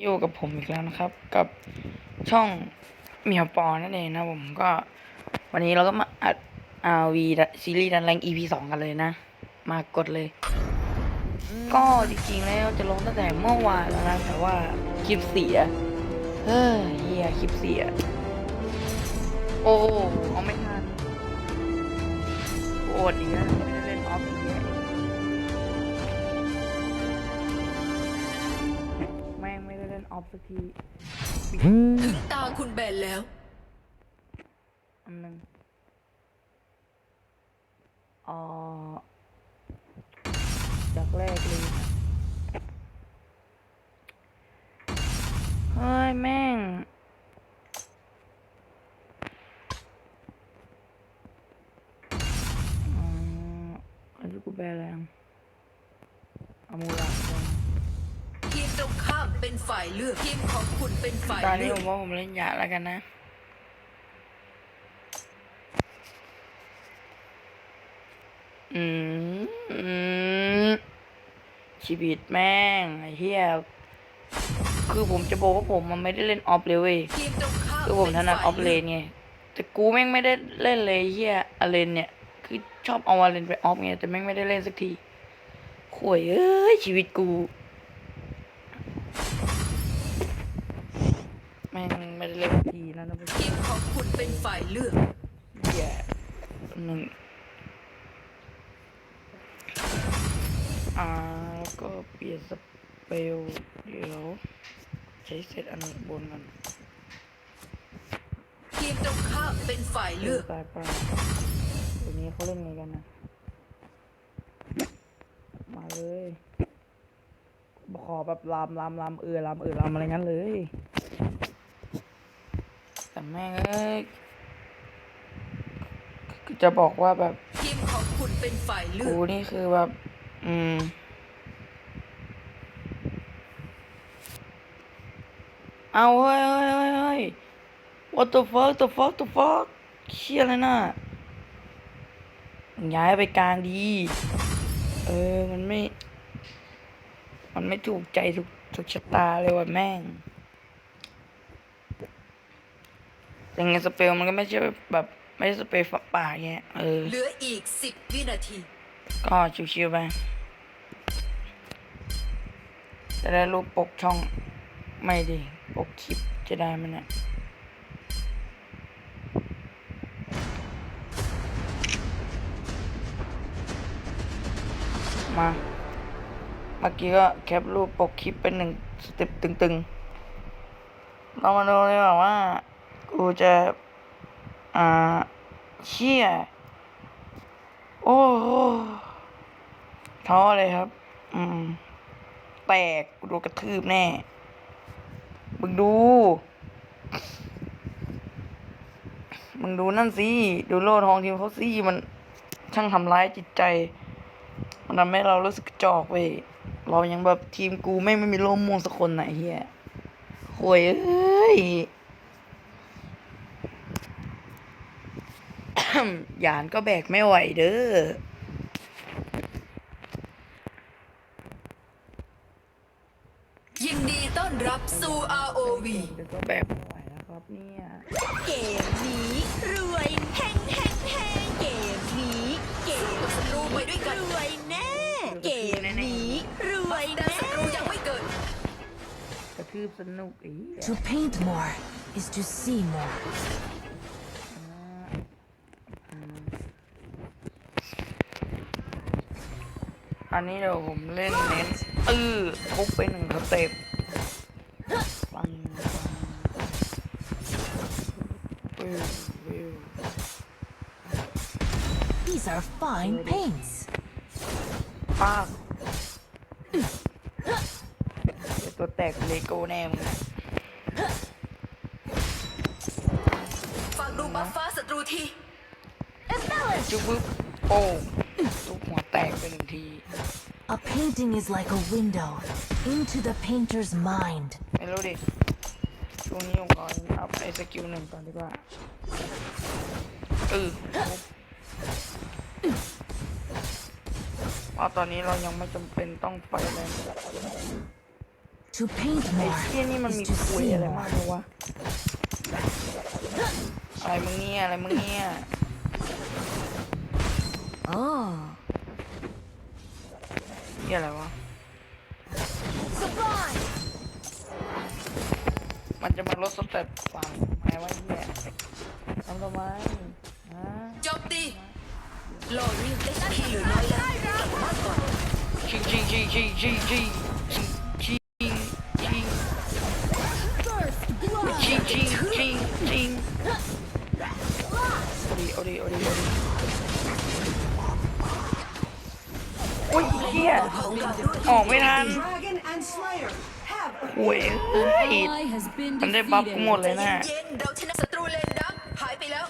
อยู่กับผมอีกแล้วนะครับ กับช่องเมียวปอนั่นเองนะผมก็ วันนี้เราก็มาอัด RV ซีรีส์ดันแรง EP สองกันเลยนะ มากดเลย ก็จริงๆแล้วจะลงตั้งแต่เมื่อวานแล้วนะแต่ว่าคลิปเสียเฮ้ยเฮียคลิปเสีย โอ้เอาไม่ทันโอดอีกแล้ว สักทีถึงตาคุณแบนแล้ว อันหนึ่งอ๋อจากแรกเลย เฮ้ย แม่งอืมอันนี้กูแปลอะไรอะอามูระทีมตรงข้าม เป็นฝ่ายเลือกทีมของคุณเป็นฝ่ายตอนเลืนี้อผกมว่าผมเล่นยาแล้วกันนะ อืมอืมชีวิตแม่งไอ้เหี้ยคือผมจะบอกว่าผมมันไม่ได้เล่นออฟเลยเว้ย ทีมตรงข้ามคือผมถนัดออฟเลนกไง แต่กูแม่งไม่ได้เล่นเลยไอ้เหี้ยอเลนเนี่ย คือชอบเอาอเลนไปออฟไง แต่แม่งไม่ได้เล่นสักทีข่วยเอ้ยชีวิตกู แม่งไม่ได้ เล่นสักทีนะนะเพื่อนทีมของคุณเป็นฝ่ายเลือก เหี้ยหนึ่งอ่าแล้วก็เปลี่ยนสเปลเดี๋ยว ใช้เซตอันบนมันทีมตรงข้ามเป็นฝ่ายเลือกสายปลาเดี๋ยวนี้เขาเล่นไงกันนะ มาเลย ขอแบบลามลามลามเออลามเออลามอะไรงั้นเลย แต่แม่งเอ้ยคือจะบอกว่าแบบทีมของคุณเป็นฝ่ายเลือกูกนี่คือแบบ อืม เอาเฮ้ยเฮ้ยเฮ้ยเฮ้ย what the fuck the fuck the fuck เชี่ยอะไรน่ะมึงย้ายไปกลางดี เออ มันไม่ มันไม่ถูกใจถูกถูกชะตาเลยว่ะแม่ง แต่ไงสเปลมันก็ไม่ใช่แบบไม่ใช่สเปลฝักป่าเงี้ยเออเหลืออีกสิบวินาที ก็ชิวๆไปจะได้รูปปกช่องไม่ดี ปกคลิปจะได้ไหมเนี่ยมา เมื่อกี้ก็แคปรูปปกคลิปเป็นหนึ่งสเต็ปตึงๆ เรามาดูเลยว่าว่า กูจะอ่าเชี่ยโอ้โหท้อเลยครับ อืม แตกกูโดนกระทืบแน่ มึงดู มึงดูนั่นสิ ดูโลทองทีมเขาสิ มันช่างทำร้ายจิตใจ มันทำให้เรารู้สึกจอกเว้ย เรายังแบบทีมกูไม่ไม่มีโลมม่วงสักคนไหนเฮียโวยเอ้ย ยานก็แบกไม่ไหวเด้อยินดีต้อนรับสู่ ROV เดี๋ยวก็แบบไม่ไหวแล้วครับเนี่ยเกมนี้รวยแห้งแห้งแห้งเกมนี้เกมศัตรูไปด้วยกันรวยแน่เกมนี้รวยแต่แน่ศัตรูยังไม่เกิดกระทืบสนุกอีก To paint more is to see more. นนี้เดี๋ยวผมเล่นเน้นเออทุบไปหนึ่งสเต็ปปังปังวิววิว These are fine paints. ป้าบเดี๋ยวตัวแตกเลโก้แน่มึงนะฝากดูบัฟฟ้าศัตรูทีจุ๊บปึ๊บโป้งทุบหัวแต กไปหนึ่งที A painting is like a window into the painter's mind. ไม่รู้ดิช่วงนี้ผมขออัพไอสกิลหนึ่งก่อนดีกว่าเออเพราะตอนนี้เรายังไม่จำเป็นต้องไปเลย To To paint ไอ้ more เชี่ยนี่มันมี is to คุย see อะไร more. มากเลยวะอะไรมึงเนี่ยอะไรมึงเนี่ย Oh. เหียอะไรวะ Sublime มันจะมาลดสเต็ปฝั่งทำไมวะเฮียทำทำไมฮะโจมตีหล่อเรียกได้ที่เหลือน้อยแล้วกลับบ้านก่อน ชิงชิงชิงชิงชิงชิง ของเราด้วยออกไม่ทัน Dragon and Slayer have โอ้ยผิด ally has been มันได้บัฟกูหมดเลยนะเย็นๆเราชนะศัตรูเลนดักหายไปแล้ว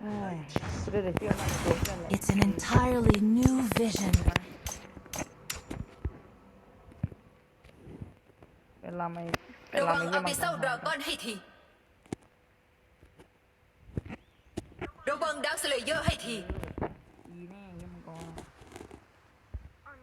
เอ้ยกูได้แต่เชื่อมันตัวเพื่อนแหละ It's an entirely new vision. เป็นลำไอ้เป็นระวัลำงไอ้อาเยี่ยบิมันเซลดราก้อนให้ทีระวังดักสเลเยอร์ให้ที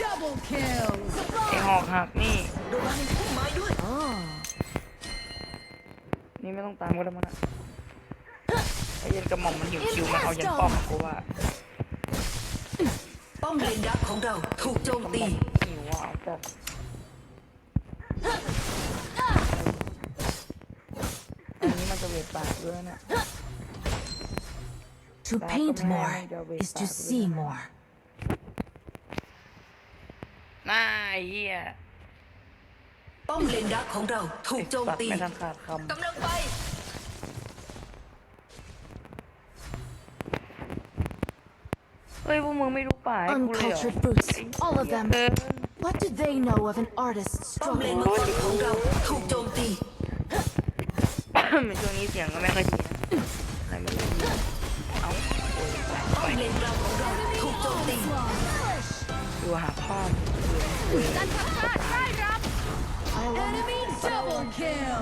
double kill. ไอหอกหักนี่ ระวังพุ่มไม้ด้วย Oh. นี่ไม่ต้องตามก็ได้มั้งนะไอ้เย็นกระหม่อมมันหิวคิวมันเอายันป้อมอะกูว่าป้อมเลนดักของเราถูกโจมกระหตีม่อมหิวอะจัดอันนี้มันจะเวทปากด้วยนะ To paint more is to see more. น่าไอ้ เหี้ยป้อมเลนดักของเราถูกโจมสัตว์ตีไม่ทันขาดคกำลังไปำเฮ้ยพวกมึงไม่รู้ป่าให้กูเลยเหรอ Uncultured brutes, all of เอ them. อ What do they know of an artist's ป้อมเลน struggle? มังกรของเราถูกโจมตีเหมือนช่วงนี้เสียงก็ไม่ค่อยดีนะอะไรไม่รู้เอ้าโอ้ยป้อมเลนกลางของเราถูกโจมตี ดูหาภาพ I will Enemy double kill.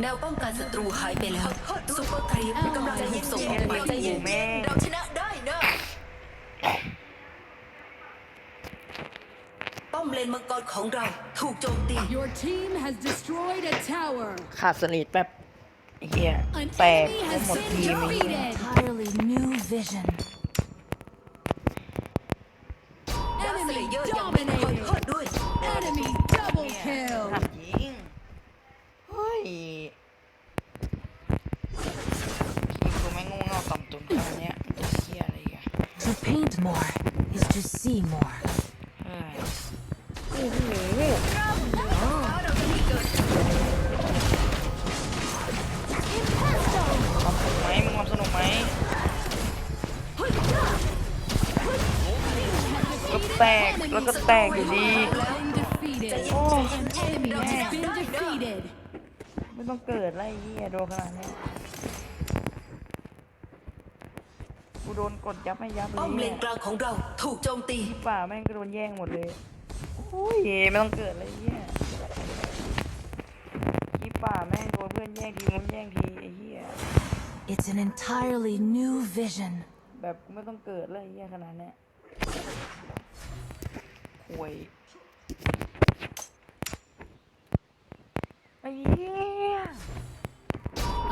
แนวป้องกันศัตรูหายไปแล้วซุปเปอร์ครีปกำลังถูกส่งออกไปใจเย็นๆเราชนะได้นะป้อมเลนมังกรของเราถูกโจมตี Your team has destroyed a tower. ขาดสลิดแป๊บไอ้เหี้ย An แตก enemy ทั้ง has หมด been ทีมไอ้เหี้ย defeated. entirely new vision. Kill. ถามจริงเฮ้ยทีมกูไม่งงเงาต่ำตุนขนาดเนี้ยมันจะเหี้ยอะไรอีกัน To paint more is to see more. เฮ้ยโอ้โหความสนุกไหมมึงความสนุกไหมก็แตกแล้วก็แตกอยู่ดี ไม่ต้องเกิดไรเหี้ยโดนขนาดเนี้ยกูโดนกดยับไม่ยับเลป้อมเลยนเนี่ยกลางของเราถูกโจมตีป่าแม่งก็โดนแย่งหมดเลยโอ้ยไม่ต้องเกิดอะไรเหี้ยที่ป่าแม่งโดนเพื่อนแย่งทีมันแย่งทีไอ้เหี้ย It's an entirely new vision. แบบกูไม่ต้องเกิดเลยไอ้เหี้ยขนาดเนี้ยห่วย ไอ้เหี้ย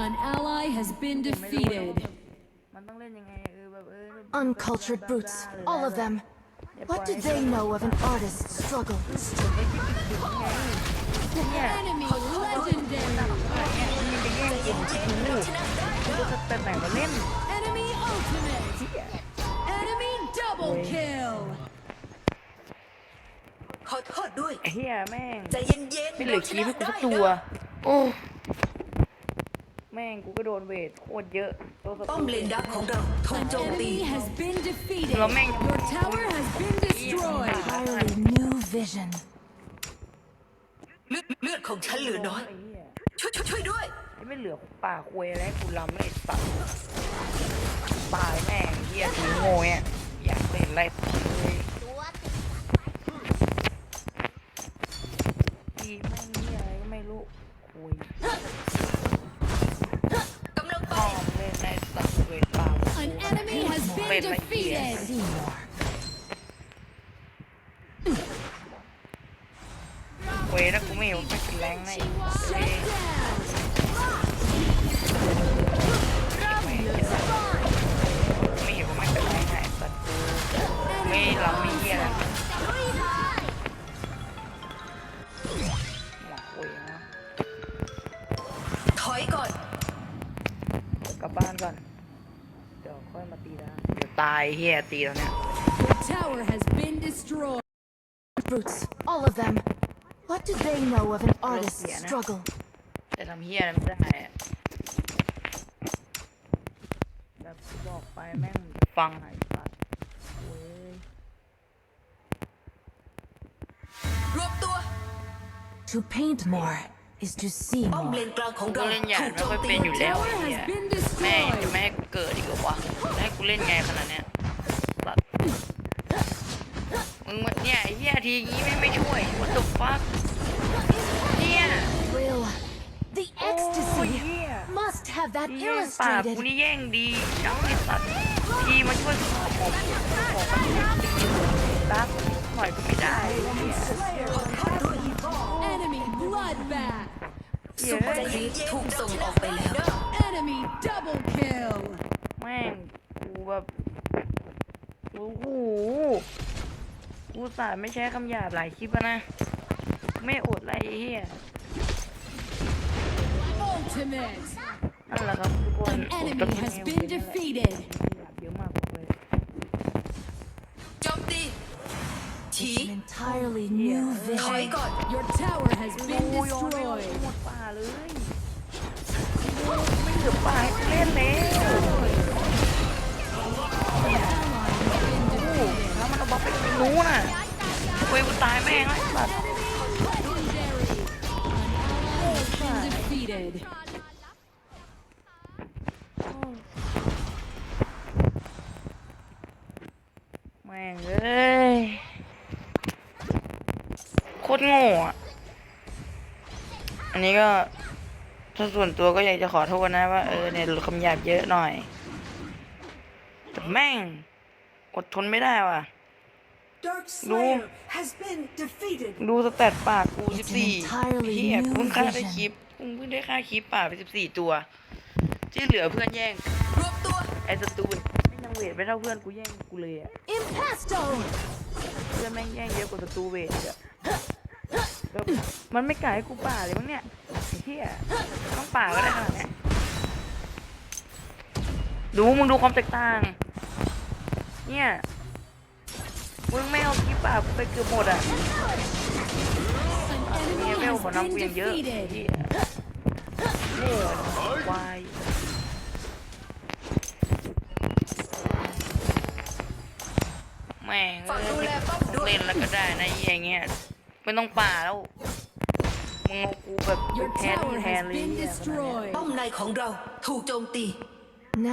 An ally has been ไม่รู้ว่า defeated. มันต้องเล่นยังไงเออแบบเออ Uncultured brutes, all of them. What do they know of an artist's struggle? Enemy legendary. มันไปแย่งเกมกูกูจะแต่ไหนมาเล่น Enemy ultimate. Enemy double kill. ขอโทษด้วยไอ้เหี้ยแม่งใจเย็นๆไม่เหลือคีย์ให้กูสักตัว โอ้แม่งกูก็โดนเวทโคตรเยอะตัวศัตรูป้อมเลนดักของเราถูก An โจมตี enemy has been defeated. Lo men- Your tower has been destroyed. Entirely new vision. เลือดเลือดของฉันเหลือน้อยไอ้เหี้ยช่วยช่วยช่วยด้วยไอ้ไม่เหลือป่าควยแล้วกูลำไม่ตัดตายแม่งเฮียถือโง่เนี่ยอยากเล่นอะไรเลย รู้คุยกำลังไปพ่อมงเล่นในสัตว์เวทป่า An enemy has been defeated. Seymour. เวทนะกูไม่เห็นว่าเป็นแรงในเว Shut ท down. ไม่เห็นไม่เห็นว่าไม่เป็นแรงไงสัตว์กูไม่ลำไม่เฮียอะไร ตายเฮียตีแล้วเนี่ย The tower has been destroyed. Brutes, all of them. What do they know of an artist's Luciana. struggle? จะทำเฮียอะไรไม่ได้อะแบบบอกไปแม่งฟังไอ้สัตว์เว้ย รวบตัว To paint more is to see ป้อมเล more. นกลางของ กู เรา เล่นใหญ่ ถูก ไม่ โจม ค่อย ตี เป็นอยู่แล้วไอ้ Tower เฮีย has been แม่งจะ destroyed. ไม่ให้กู เกิดอีกเหรอวะจะให้กูเล่นไงขนาดเนี้ยสัตว์มึงมาเนี่ยไอ้เฮียทีงี้ไม่งไม่ช่วย what the fuck เนี่ย Will, the โอ้ย ecstasy เฮีย must have that แย่งปากกู illustrated. นี่แย่งดีจังไอ้สัตว์ทีมาช่วยผมผมผมมันดีรักหน่อยก็ไม่ได้เหี้ย Enemy bloodbath. ซุปเปอร์ครีปถูกส่งออกไปแล้ว Enemy double kill. แม่งกูแบบโอ้โหกูสาดไม่ใช้คำหยาบหลายคลิปแล้วนะ ไม่อดอะไรไอ้เฮีย Ultimate. นั่นแหละครับทุกคน An อด enemy กับ has แนว been เยอะ defeated. หยาบเยอะมากบอกเลยโจมตีฉี An entirely new ถอย vision. ก่อน Your tower has been โอ้ยโอ้ยโอ้ย destroyed. หมดป่าเลยโอ้ยไม่เหลือป่าให้กูเล่นแล้ว ถ้าส่วนตัวก็อยากจะขอโทษนะว่า เออเนี่ยหลุดคำหยาบเยอะหน่อย แต่แม่ง อดทนไม่ได้ว่ะ Dark Slayer has been defeated. ดูสแตทปากกูสิบ It's an สี่ entirely เฮียกูเพิ่งฆ่า new ได้ vision คลิปกูเพิ่งได้ฆ่าคลิปป่าไปสิบสี่ตัว ที่เหลือเพื่อนแย่งรวบตัวไอ้สตูนไม่ยังเวทไม่เท่าเพื่อนกูแย่งกูเลยอะ Impasto! เพื่อนแม่งแย่งเยอะกว่าสตูเวทอีกอะ แล้วมันไม่กล้าให้กูป่าเลยมั้งเนี่ยไอ้เฮียต้องป่าก็ได้ขนาดเนี้ยดูมึงดูความแตกต่าง เนี่ย มึงไม่เอาคลิปป่ากูไปเกือบหมดอะ An เนี่ย enemy ไม่เอา has หัวน้ำ been กูยังเยอะเฮียโง่ควายแม่งเล่นแล้วก็ได้นะอย่างเงี้ย ไม่ต้องป่าแล้วมึงเอากูแบบ Your แทน tower แทน has เลย been เนี่ย destroyed. ป้อมในของเราถูกโจมตี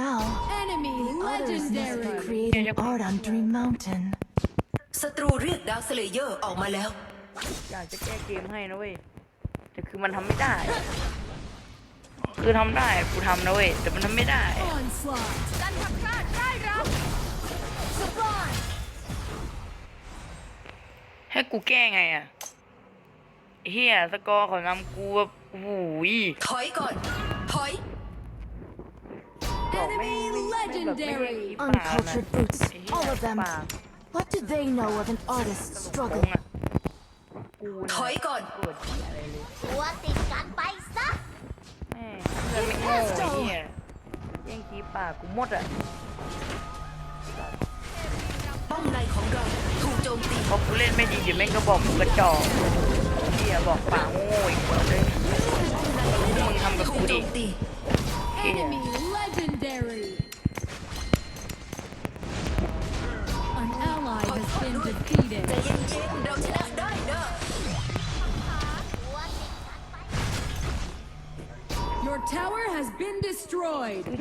Now, Enemy others must be legendary. creating art on Dream Mountain. ศัตรูเรียกดาวสเลเยอร์ออกมาแล้ว อยากจะแก้เกมให้นะเว้ย แต่คือมันทำไม่ได้ คือทำได้กูทำนะเว้ย แต่มันทำไม่ได้ Onslaught. ให้กูแก้ไงอะไอ้ เฮียสกอร์ของนำกูแบบโอ้โหยถอยก่อน ถอยบอกไม่ Enemy ไม่ไม่แบบไม่ให้ legendary. คลิปป่านะ Uncultured brutes, ไอ้เหี้ย all of them. ป่า What do they know of an artist's ตรง struggle? อะกูถอยก่อนเกิดเหี้ยอะไรเลยตัวติดกันไปซะ แม่เพื่อนไม่โง่ไอ้เฮียแย่งคลิปป่ากูหมดอะป้อมในของเรา ถูกโจมตี เพราะกูเล่นไม่ดีเดี๋ยวแม่งก็บอกกูกระจอก เฮียบอกป่าโง่อีกคนเลยมึงทำกับกูดิจระตี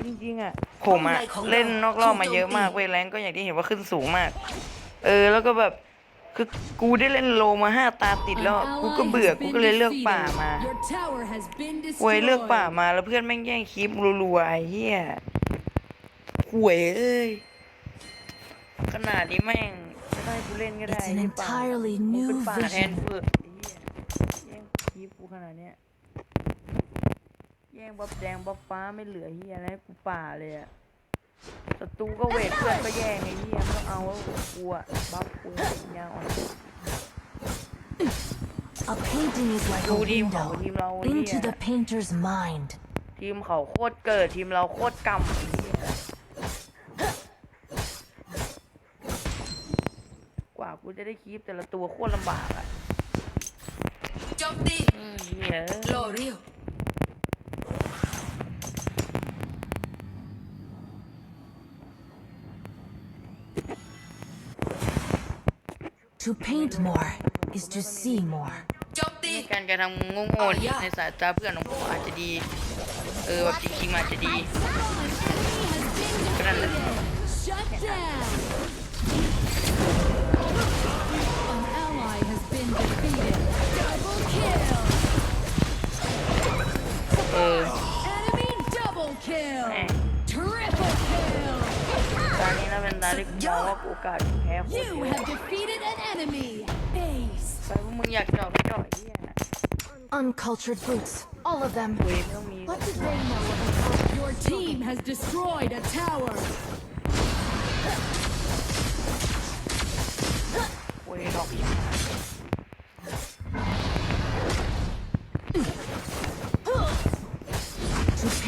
จริงๆอะผมอะเล่นนอกรอบมาเยอะมากเวยแรงก็อย่างที่เห็นว่าขึ้นสูงมาก เออแล้วก็แบบ คือกูได้เล่นโลมาห้าตาติด An แล้ว กูก็ ally เบื่อ has กู been ก็เลยเลือกป่า defeated. มา Your tower has been หวยเลือกป่า destroyed. มาแล้วเพื่อนแม่งแย่งคลิปรัวๆไอ้เหี้ยหวยเอ้ย ขนาดนี้แม่งไม่ได้กูเล่นก็ได้ It's an ไอ้ป่า entirely กู new เป็นป่าแทน vision. เฟือกไอ้เหี้ยแย่งคลิปกูขนาดเนี้ย แย่งบัฟแดงบัฟฟ้าไม่เหลือเหี้ยแล้วให้กูป่าเลยอะ ศัตรูก็เวทเพื่อนก็แย่งไอ้เหี้ยไม่ต้องเอาแล้วกูอะบัฟกูยาวอ่อน A painting is like a ดูทีมเขา window ทีมเราไอ้เหี้ into ย the painter's mind. ทีมเขาโคตรเกิดทีมเราโคตรกำไอ้เหี้ยกว่ากูจะได้คลิปแต่ละตัวโคตรลำบากอะโจมตีเออเหี้ยโ To paint more is to see more. โจมตี การกระทำโง่ๆที่ในสายตาเพื่อนของผมอาจจะดี เออแบบจริงๆมันอาจจะดี An enemy has been Grande. defeated. Shut down. An ally has been defeated. Double kill. เออ ตอนนี้นะเป็นตาที่กูมองว่าโอกาสแพ้โคตร You เย have อะ defeated an enemy. Ace. ไปพวกมึงอยากจอบไม่จอบไอ้เหี้ย Uncultured brutes, all of them. เว้ยไม่ต้องมี What did they know of an Your team has destroyed a tower. เว้ยดอกอีก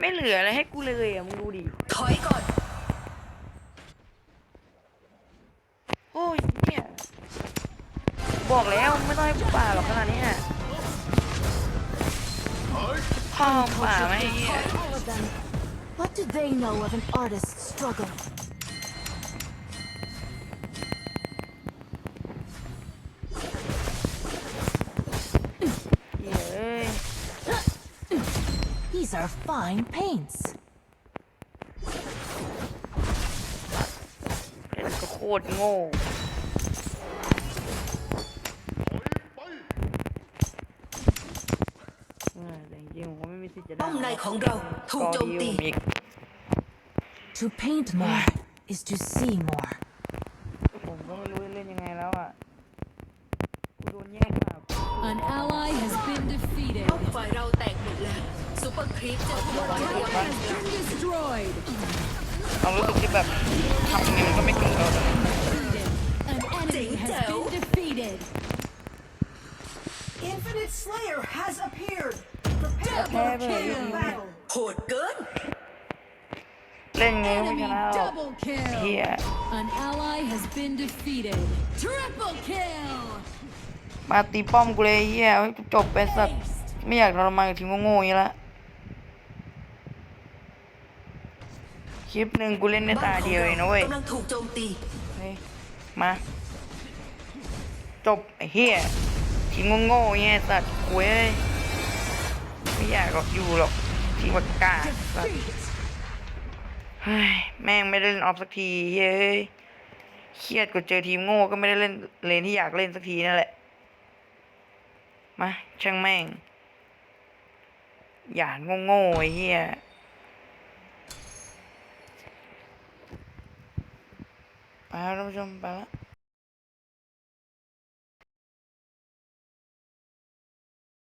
ไม่เหลืออะไรให้กูเลยอะมึงดูดิถอยก่อน โอ้ยเนี่ยบอกแล้วไม่ต้องให้กูป่าหรอกขนาดเนี้ยข้าวป่าไม่เหี้ย All of them. What did they know of an artist's struggle? These are fine paints. เล่นก็โคตรโง่เออแต่จริงๆผมก็ไม่มีสิทธิ์จะได้ป้อมในของเราถูกโจมตีก็ดีผมอีก To paint more is to see more. ซูเปอร์ครีปจะถูกร้อยเดียเรารู้สึกที่แบบทำยังไงมันก็ไม่เกิดเราเลยเจ๋งเจ๋ว Infinite Slayer has appeared. Prepare for chaos battle. โหดเกิน เล่นนี้ไม่ช Enemy นะหรอก double เฮีย kill. An ally has been defeated. Triple kill. มาตีป้อมกูเลยไอ้เฮียให้จบไปสัก Ace. ไม่อยากทรมานกับทีมโง่ๆอย่างนี้ล คลิปหนึ่งกูเล่นได้ตาเดียวเองนะเว้ยกำลังถูกโจมตีเฮ้ยมา จบไอ้เฮียทีมโง่ๆอย่างเงี้ยสัตว์กูเอ้ยไม่อยากหรอกอยู่หรอกทีมปากกาสัตว์เฮ้ยแม่งไม่ได้เล่นออฟสักทีเฮ้ยเครียดกว่าเจอทีมโง่ก็ไม่ได้เล่นเลนที่อยากเล่นสักทีนั่นแหละมาช่างแม่งหยาโง่ๆไอ้เหี้ย ไปแล้วท่านผู้ชมไปแล้ว